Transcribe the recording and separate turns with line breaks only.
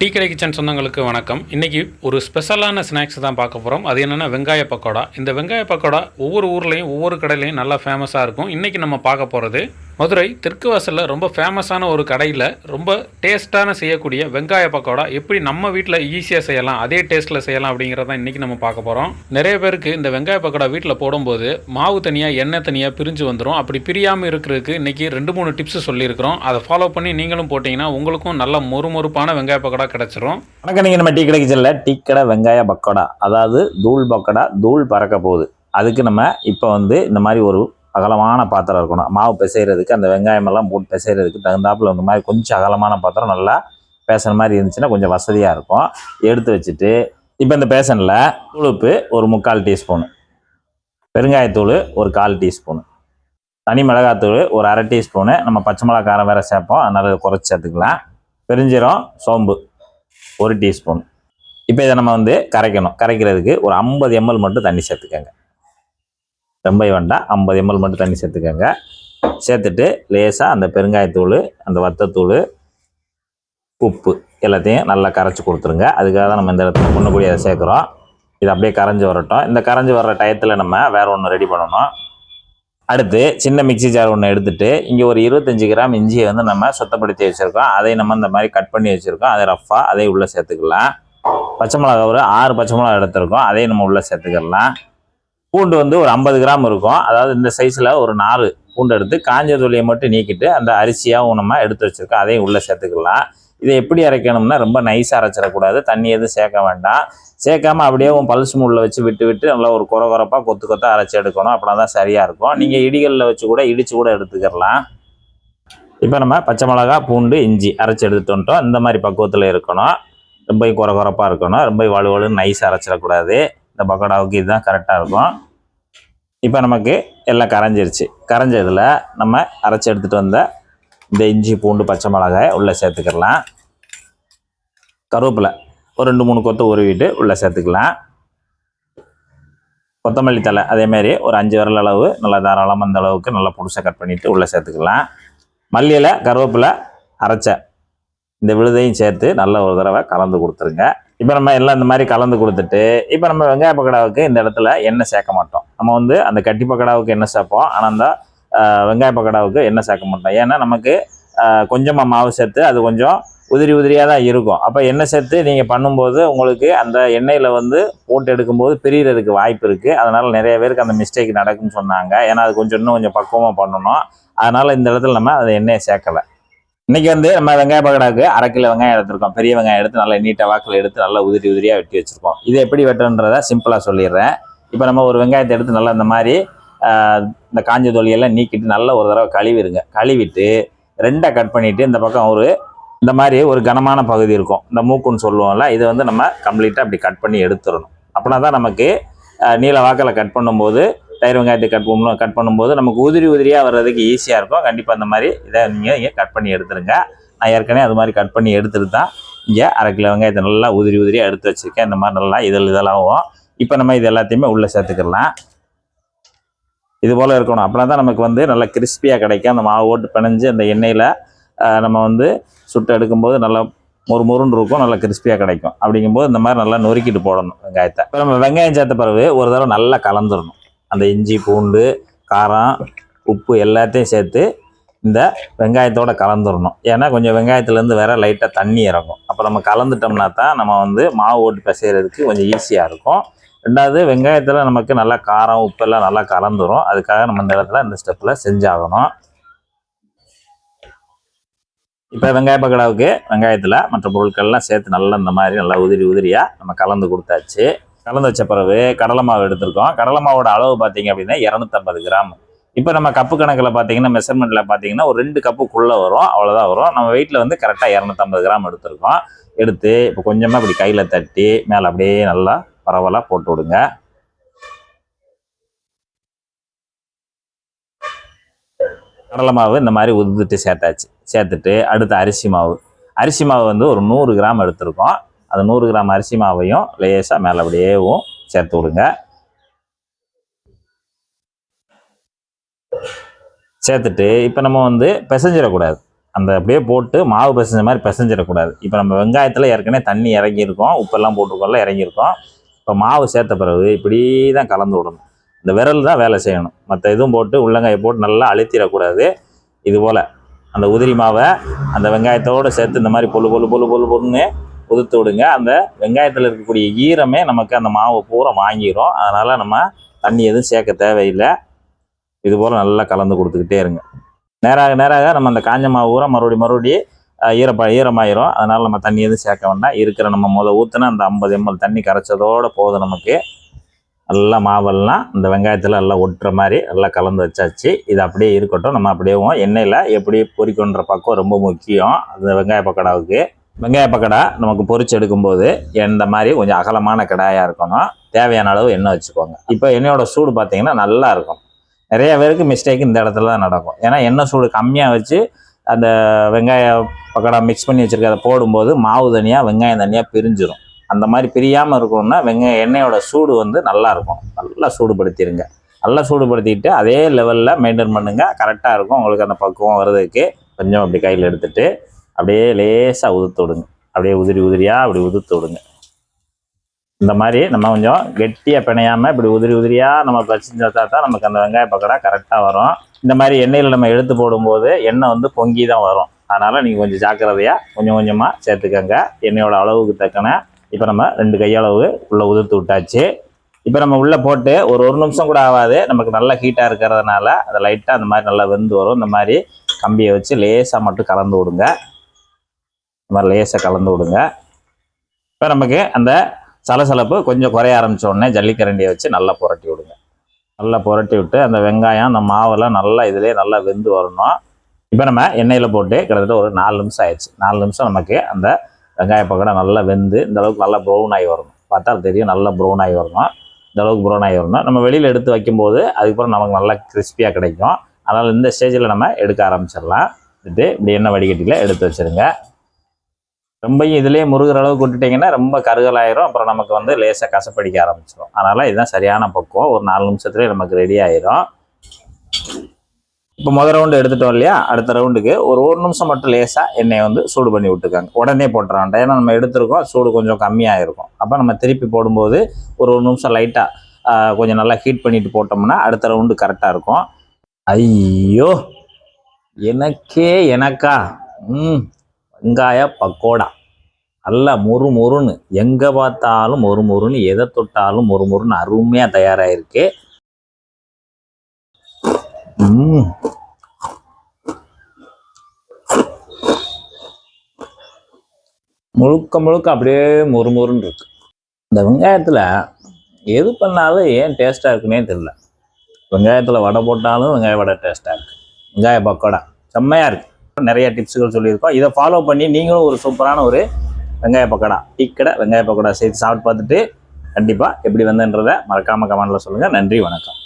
Tea கடை kitchen சொந்தங்களுக்கு வணக்கம். இன்றைக்கி ஒரு ஸ்பெஷலான ஸ்நாக்ஸ் தான் பார்க்க போகிறோம் அது என்னென்னா வெங்காய பக்கோடா. இந்த வெங்காய பக்கோடா ஒவ்வொரு ஊர்லேயும் ஒவ்வொரு கடையிலையும் நல்லா ஃபேமஸாக இருக்கும். இன்றைக்கி நம்ம பார்க்க போகிறது மதுரை தெற்கு வாசலில் ரொம்ப ஃபேமஸான ஒரு கடையில் ரொம்ப டேஸ்ட்டான செய்யக்கூடிய வெங்காய பக்கோடா எப்படி நம்ம வீட்டில் ஈஸியாக செய்யலாம் அதே டேஸ்ட்டில் செய்யலாம் அப்படிங்கிறத இன்றைக்கி நம்ம பார்க்க போகிறோம் நிறைய பேருக்கு இந்த வெங்காய பக்கோடா வீட்டில் போடும்போது மாவு தனியாக எண்ணெய் தனியாக பிரிஞ்சு வந்துடும் அப்படி பிரியாமல் இருக்கிறதுக்கு இன்றைக்கி ரெண்டு மூணு டிப்ஸ் சொல்லியிருக்கிறோம். அதை ஃபாலோ பண்ணி நீங்களும் போட்டிங்கன்னா உங்களுக்கும் நல்ல மொறுமொறுப்பான வெங்காய பக்கோடா கிடச்சிரும்.
வணக்கம் நீங்கள் நம்ம டீ கடைக்கு செல்ல டீ கடை வெங்காய பக்கோடா. அதாவது தூள் பக்கோடா தூள் பறக்க போகுது. அதுக்கு நம்ம இப்போ வந்து இந்த மாதிரி ஒரு அகலமான பாத்திரம் இருக்கணும். மாவு பிசைகிறதுக்கு அந்த வெங்காயமெல்லாம் போட்டு பிசைகிறதுக்கு தகுந்தாப்புல இந்த மாதிரி கொஞ்சம் அகலமான பாத்திரம் நல்லா பேசுகிற மாதிரி இருந்துச்சுன்னா கொஞ்சம் வசதியாக இருக்கும். எடுத்து வச்சுட்டு இப்போ இந்த பேசனில் உளுப்பு ஒரு முக்கால் டீஸ்பூனு பெருங்காயத்தூள் ஒரு கால் டீஸ்பூனு தனி மிளகாத்தூள் ஒரு அரை டீஸ்பூனு. நம்ம பச்சை மிளகா காரம் வேறு சேர்ப்போம். அதனால் குறைச்சி சேர்த்துக்கலாம். பெருஞ்சீரம் சோம்பு ஒரு டீஸ்பூன். இப்போ இதை நம்ம வந்து கரைக்கணும். கரைக்கிறதுக்கு ஒரு ஐம்பது எம்எல் மட்டும் தண்ணி சேர்த்துக்கோங்க. ரொம்ப வேண்டாம். ஐம்பது எம்எல் மட்டும் தண்ணி சேர்த்துக்கோங்க. சேர்த்துட்டு லேசாக அந்த பெருங்காயத்தூள் அந்த வத்தத்தூள் உப்பு எல்லாத்தையும் நல்லா கரைச்சி கொடுத்துருங்க. அதுக்காக தான் நம்ம இந்த இடத்துல பொண்ணுக்குடி அதை சேர்க்குறோம். இது அப்படியே கரைஞ்சி வரட்டும். இந்த கரைஞ்சி வர்ற டயத்தில் நம்ம வேறு ஒன்று ரெடி பண்ணணும். அடுத்து சின்ன மிக்ஸி ஜார் ஒன்று எடுத்துகிட்டு இங்கே ஒரு இருபத்தஞ்சி கிராம் இஞ்சியை வந்து நம்ம சுத்தப்படுத்தி வச்சுருக்கோம். அதை நம்ம இந்த மாதிரி கட் பண்ணி வச்சுருக்கோம். அதை ரஃப்பாக அதை உள்ளே சேர்த்துக்கலாம். பச்சை மிளகா ஒரு ஆறு பச்சை மிளகா எடுத்திருக்கோம். அதையும் நம்ம உள்ளே சேர்த்துக்கலாம். பூண்டு வந்து ஒரு ஐம்பது கிராம் இருக்கும். அதாவது இந்த சைஸில் ஒரு நாலு பூண்டு எடுத்து காஞ்ச தொலியை மட்டும் நீக்கிட்டு அந்த அரிசியாகவும் நம்ம எடுத்து வச்சுருக்கோம் அதையும் உள்ளே சேர்த்துக்கலாம். இதை எப்படி அரைக்கணும்னா ரொம்ப நைஸாக அரைச்சிடக்கூடாது. தண்ணி எதுவும் சேர்க்க வேண்டாம். சேர்க்காம அப்படியே உன் பல்ஸ் மூடில் வச்சு விட்டு விட்டு நல்லா ஒரு குறை குறப்பாக கொத்து கொத்தாக அரைச்சி எடுக்கணும். அப்படின்னா தான் சரியாக இருக்கும். நீங்கள் இடிகளில் வச்சு கூட இடித்து கூட எடுத்துக்கிடலாம் இப்போ நம்ம பச்சை மிளகா பூண்டு இஞ்சி அரைச்சி எடுத்துகிட்டு வந்துட்டோம். இந்த மாதிரி பக்குவத்தில் இருக்கணும். ரொம்ப குறை குறைப்பாக இருக்கணும். ரொம்ப வலுவலுன்னு நைஸ் அரைச்சிடக்கூடாது. இந்த பக்கோடாவுக்கு இதுதான் கரெக்டாக இருக்கும். இப்போ நமக்கு எல்லாம் கரைஞ்சிருச்சு. கரைஞ்சதில் நம்ம அரைச்சி எடுத்துகிட்டு வந்த இந்த இஞ்சி பூண்டு பச்சை மிளகாய் உள்ளே சேர்த்துக்கலாம். கருவேப்பிலை ஒரு ரெண்டு மூணு கொத்து உருவிட்டு உள்ளே சேர்த்துக்கலாம். கொத்தமல்லி தலை அதேமாரி ஒரு அஞ்சு விரல் அளவு நல்லா தாராளமாக அந்த அளவுக்கு நல்லா புதுசாக கட் பண்ணிவிட்டு உள்ளே சேர்த்துக்கலாம். மல்லியில் கருவேப்பிலை அரைச்ச இந்த விழுதையும் சேர்த்து நல்ல ஒரு தடவை கலந்து கொடுத்துருங்க. இப்போ நம்ம எல்லாம் இந்த மாதிரி கலந்து கொடுத்துட்டு இப்போ நம்ம வெங்காய பக்கடாவுக்கு இந்த இடத்துல எண்ணெய் சேர்க்க மாட்டோம். நம்ம வந்து அந்த கட்டி பக்கடாவுக்கு எண்ணெய் சேர்ப்போம் ஆனால் அந்த வெங்காய பக்கடாவுக்கு எண்ணெய் சேர்க்க மாட்டோம். ஏன்னா நமக்கு கொஞ்சமாக மாவு சேர்த்து அது கொஞ்சம் உதிரி உதிரியாக தான் இருக்கும். அப்போ எண்ணெய் சேர்த்து நீங்கள் பண்ணும்போது உங்களுக்கு அந்த எண்ணெயில் வந்து போட்டு எடுக்கும்போது பிரியறதுக்கு வாய்ப்பு இருக்குது அதனால் நிறைய பேருக்கு அந்த மிஸ்டேக் நடக்கும்னு சொன்னாங்க. ஏன்னா அது கொஞ்சம் இன்னும் கொஞ்சம் பக்குவமாக பண்ணணும். அதனால் இந்த இடத்துல நம்ம அந்த எண்ணெயை சேர்க்கலை. இன்னைக்கு வந்து நம்ம வெங்காய பக்கடாவுக்கு அரை கிலோ வெங்காயம் எடுத்திருக்கோம். பெரிய வெங்காயம் எடுத்து நல்லா நீட்டாக வாக்கில் எடுத்து நல்லா உதிரி உதிரியாக வெட்டி வச்சுருக்கோம். இது எப்படி வெட்டுன்றதை சிம்பிளாக சொல்லிடுறேன். இப்போ நம்ம ஒரு வெங்காயத்தை எடுத்து நல்லா இந்த மாதிரி இந்த காஞ்ச தொழியெல்லாம் நீக்கிட்டு நல்லா ஒரு தடவை கழுவிடுங்க. கழுவிட்டு ரெண்டாக கட் பண்ணிவிட்டு இந்த பக்கம் ஒரு இந்த மாதிரி ஒரு கனமான பகுதி இருக்கும். இந்த மூக்குன்னு சொல்லுவோம்ல இதை வந்து நம்ம கம்ப்ளீட்டாக அப்படி கட் பண்ணி எடுத்துடணும். அப்படின்னா தான் நமக்கு நீல வாக்கில் கட் பண்ணும்போது தயிர் வெங்காயத்தை கட் பண்ணணும் கட் பண்ணும்போது நமக்கு உதிரி உதிரியாக வர்றதுக்கு ஈஸியாக இருக்கும். கண்டிப்பாக அந்த மாதிரி இதை நீங்கள் இங்கே கட் பண்ணி எடுத்துருங்க. நான் ஏற்கனவே அது மாதிரி கட் பண்ணி எடுத்துட்டு தான் இங்கே அரை கிலோ வெங்காயத்தை நல்லா உதிரி உதிரியாக எடுத்து வச்சுருக்கேன். இந்த மாதிரி நல்லா இதழ் இதழாகும் இப்போ நம்ம இது எல்லாத்தையுமே உள்ளே சேர்த்துக்கலாம். இது போல் இருக்கணும். அப்படின்னா தான் நமக்கு வந்து நல்லா கிறிஸ்பியாக கிடைக்கும். அந்த மாவு ஓட்டு பிணைஞ்சு அந்த எண்ணெயில் நம்ம வந்து சுட்டு எடுக்கும்போது நல்லா மொறு மொறுன்னு இருக்கும். நல்லா கிறிஸ்பியாக கிடைக்கும். அப்படிங்கும்போது இந்த மாதிரி நல்லா நொறுக்கிட்டு போடணும் வெங்காயத்தை. இப்போ நம்ம வெங்காயம் சேர்த்த பிறகு ஒரு தடவை நல்லா கலந்துடணும். அந்த இஞ்சி பூண்டு காரம் உப்பு எல்லாத்தையும் சேர்த்து இந்த வெங்காயத்தோட கலந்துடணும் ஏன்னா கொஞ்சம் வெங்காயத்துலேருந்து வேற லைட்டாக தண்ணி இறங்கும். அப்போ நம்ம கலந்துட்டோம்னா தான் நம்ம வந்து மாவு ஓட்டு பிசைகிறதுக்கு கொஞ்சம் ஈஸியாக இருக்கும். ரெண்டாவது வெங்காயத்தில் நமக்கு நல்லா காரம் உப்பெல்லாம் நல்லா கலந்துரும். அதுக்காக நம்ம இந்த இடத்துல இந்த ஸ்டெப்பில் செஞ்சாகணும். இப்போ வெங்காய பக்கடாவுக்கு வெங்காயத்தில் மற்ற பொருட்கள்லாம் சேர்த்து நல்லா இந்த மாதிரி நல்லா உதிரி உதிரியாக நம்ம கலந்து கொடுத்தாச்சு. கலந்து வச்ச பிறகு கடலை மாவு எடுத்திருக்கோம். கடலை மாவோட அளவு பார்த்தீங்க அப்படின்னா இரநூத்தம்பது கிராம். இப்போ நம்ம கப்பு கணக்கில் பார்த்தீங்கன்னா மெஷர்மெண்ட்டில் பார்த்தீங்கன்னா ஒரு ரெண்டு கப்புக்குள்ளே வரும். அவ்வளோதான் வரும். நம்ம வெயிட்டில் வந்து கரெக்டாக இரநூத்தம்பது கிராம் எடுத்திருக்கோம். எடுத்து இப்போ கொஞ்சமாக இப்படி கையில் தட்டி மேலே அப்படியே நல்லா பரவலாக போட்டு விடுங்க. கடலை மாவு இந்த மாதிரி உதுத்துட்டு சேர்த்தாச்சு. சேர்த்துட்டு அடுத்து அரிசி மாவு. அரிசி மாவு வந்து ஒரு நூறு கிராம் எடுத்திருக்கோம். அந்த நூறு கிராம் அரிசி மாவையும் லேசாக மேலே அப்படியேவும் சேர்த்து விடுங்க. சேர்த்துட்டு இப்போ நம்ம வந்து பிசைஞ்சிடக்கூடாது. அந்த அப்படியே போட்டு மாவு பிசைஞ்ச மாதிரி பிசைஞ்சிடக்கூடாது. இப்போ நம்ம வெங்காயத்தில் ஏற்கனவே தண்ணி இறங்கியிருக்கோம். உப்பெல்லாம் போட்டிருக்கோம்ல இறங்கியிருக்கோம். இப்போ மாவு சேர்த்த பிறகு இப்படி தான் கலந்து விடணும். இந்த விரல் தான் வேலை செய்யணும். மற்ற இதுவும் போட்டு உள்ளங்காயை போட்டு நல்லா அழுத்திடக்கூடாது. இது போல். அந்த உதிரி மாவை அந்த வெங்காயத்தோடு சேர்த்து இந்த மாதிரி பொழு பொழு பொழு பொழு பொழுன்னு உதுத்து விடுங்க. அந்த வெங்காயத்தில் இருக்கக்கூடிய ஈரமே நமக்கு அந்த மாவை பூரா வாங்கிடும் அதனால் நம்ம தண்ணி எதுவும் சேர்க்க தேவையில்லை. இது போல் நல்லா கலந்து கொடுத்துக்கிட்டே இருங்க. நேராக நேராக நம்ம அந்த காஞ்ச மாவு ஊற மறுபடி மறுபடியும் ஈரப்பா ஈரப்ப ஈரமாயிரும். அதனால் நம்ம தண்ணி எதுவும் சேர்க்க வேண்டாம். இருக்கிற நம்ம முத ஊற்றினா அந்த ஐம்பது எம்எல் தண்ணி கரைச்சதோட போதும் நமக்கு. நல்லா மாவெல்லாம் இந்த வெங்காயத்தில் நல்லா ஒட்டுற மாதிரி நல்லா கலந்து வச்சாச்சு. இது அப்படியே இருக்கட்டும். நம்ம அப்படியே எண்ணெயில் எப்படி பொரிக்கணுன்ற பக்கம் ரொம்ப முக்கியம். அந்த வெங்காய பக்கோடாவுக்கு. வெங்காய பக்கோடா நமக்கு பொறிச்சு எடுக்கும்போது இந்த மாதிரி கொஞ்சம் அகலமான கடாயாக இருக்கணும் தேவையான அளவு எண்ணெய் வச்சுக்கோங்க. இப்போ எண்ணெயோட சூடு பார்த்தீங்கன்னா நல்லா இருக்கும். நிறைய பேருக்கு மிஸ்டேக் இந்த இடத்துல தான் நடக்கும். ஏன்னா எண்ணெய் சூடு கம்மியாக வச்சு அந்த வெங்காய பக்கோடா மிக்ஸ் பண்ணி வச்சுருக்கத போடும்போது மாவு தனியாக வெங்காயம் தனியாக பிரிஞ்சிடும் அந்த மாதிரி பிரியாமல் இருக்கணும்னா வெங்காய எண்ணெயோட சூடு வந்து நல்லா இருக்கும். நல்லா சூடுபடுத்திடுங்க நல்லா சூடுபடுத்திக்கிட்டு அதே லெவலில் மெயின்டைன் பண்ணுங்கள் கரெக்டாக இருக்கும். உங்களுக்கு அந்த பக்குவம் வர்றதுக்கு கொஞ்சம் அப்படி கையில் எடுத்துகிட்டு அப்படியே லேசாக உதுத்து விடுங்க. அப்படியே உதிரி உதிரியாக அப்படி உதுத்து விடுங்க. இந்த மாதிரி நம்ம கொஞ்சம் கெட்டியாக பிணையாமல் இப்படி உதிரி உதிரியாக நம்ம பச்சிஞ்சா தான் நமக்கு அந்த வெங்காய பக்கடா கரெக்டாக வரும். இந்த மாதிரி எண்ணெயில் நம்ம எடுத்து போடும்போது எண்ணெய் வந்து பொங்கி தான் வரும். அதனால் நீங்கள் கொஞ்சம் ஜாக்கிரதையாக கொஞ்சம் கொஞ்சமாக சேர்த்துக்கங்க. எண்ணெயோட அளவுக்கு தக்கன இப்போ நம்ம ரெண்டு கையளவு உள்ளே உதிர்த்து விட்டாச்சு. இப்போ நம்ம உள்ளே போட்டு ஒரு ஒரு நிமிஷம் கூட ஆகாது. நமக்கு நல்லா ஹீட்டாக இருக்கிறதுனால அதை லைட்டாக அந்த மாதிரி நல்லா வெந்து வரும். இந்த மாதிரி கம்பியை வச்சு லேசாக மட்டும் கலந்து விடுங்க. இந்த மாதிரி லேசாக கலந்து விடுங்க. இப்போ நமக்கு அந்த சலசலப்பு கொஞ்சம் குறைய ஆரம்பிச்ச உடனே ஜல்லிக்கரண்டியை வச்சு நல்லா புரட்டி விடுங்க. நல்லா புரட்டி விட்டு அந்த வெங்காயம் அந்த மாவெல்லாம் நல்லா இதிலே நல்லா வெந்து வரணும். இப்போ நம்ம எண்ணெயில் போட்டு கிட்டத்தட்ட ஒரு நாலு நிமிஷம் ஆயிடுச்சு. நாலு நிமிஷம் நமக்கு அந்த வெங்காய பக்கடை நல்லா வெந்து இந்த அளவுக்கு நல்லா ப்ரௌன் ஆகி வரணும். பார்த்தா தெரியும் நல்லா ப்ரௌன் ஆகி வரணும். இந்த அளவுக்கு ப்ரௌன் ஆகி வரணும். நம்ம வெளியில் எடுத்து வைக்கும்போது அதுக்கப்புறம் நமக்கு நல்லா கிறிஸ்பியாக கிடைக்கும். அதனால் இந்த ஸ்டேஜில் நம்ம எடுக்க ஆரம்பிச்சிடலாம். விட்டு இப்படி எண்ணெய் வடிகட்டியில் எடுத்து வச்சிருங்க. ரொம்பையும் இதுலேயே முருகிற அளவுக்கு விட்டுட்டிங்கன்னா ரொம்ப கருகலாயிரும். அப்புறம் நமக்கு வந்து லேசாக கசப்படிக்க ஆரம்பிச்சிடும் அதனால் இதுதான் சரியான பக்குவம். ஒரு நாலு நிமிஷத்துலேயே நமக்கு ரெடி ஆயிரும். இப்போ முதல் ரவுண்டு எடுத்துட்டோம் இல்லையா? அடுத்த ரவுண்டுக்கு ஒரு ஒரு நிமிஷம் மட்டும் லேசாக எண்ணெயை வந்து சூடு பண்ணி விட்டுக்காங்க. உடனே போட்டுறான்ட்டா ஏன்னா நம்ம எடுத்திருக்கோம் சூடு கொஞ்சம் கம்மியாக இருக்கும் அப்போ நம்ம திருப்பி போடும்போது ஒரு ஒரு நிமிஷம் லைட்டாக கொஞ்சம் நல்லா ஹீட் பண்ணிட்டு போட்டோம்னா அடுத்த ரவுண்டு கரெக்டாக இருக்கும். ஐயோ! எனக்கே எனக்கா? ம். வெங்காய பக்கோடா. நல்லா மொறு மொறுன்னு எங்கே பார்த்தாலும் மொறு மொறுன்னு எதை தொட்டாலும் மொறு மொறுன்னு அருமையாக தயாராகிருக்கு முழுக்க முழுக்க அப்படியே மொறு மொறுன்னு இருக்கு. இந்த வெங்காயத்தில் எது பண்ணாலும் ஏன் டேஸ்ட்டாக இருக்குன்னே தெரியல. வெங்காயத்தில் வடை போட்டாலும் வெங்காய வடை டேஸ்ட்டாக இருக்குது வெங்காய பக்கோடா. செம்மையாக இருக்குது நிறைய டிப்ஸுகள் சொல்லியிருக்கோம். இதை ஃபாலோ பண்ணி நீங்களும் ஒரு சூப்பரான ஒரு வெங்காய பக்கோடா டீக்கடை வெங்காய பக்கோடா சேர்த்து சாப்பிட்டு பார்த்துட்டு கண்டிப்பாக எப்படி வந்தன்றதை மறக்காமல் கமெண்டில் சொல்லுங்கள் நன்றி வணக்கம்.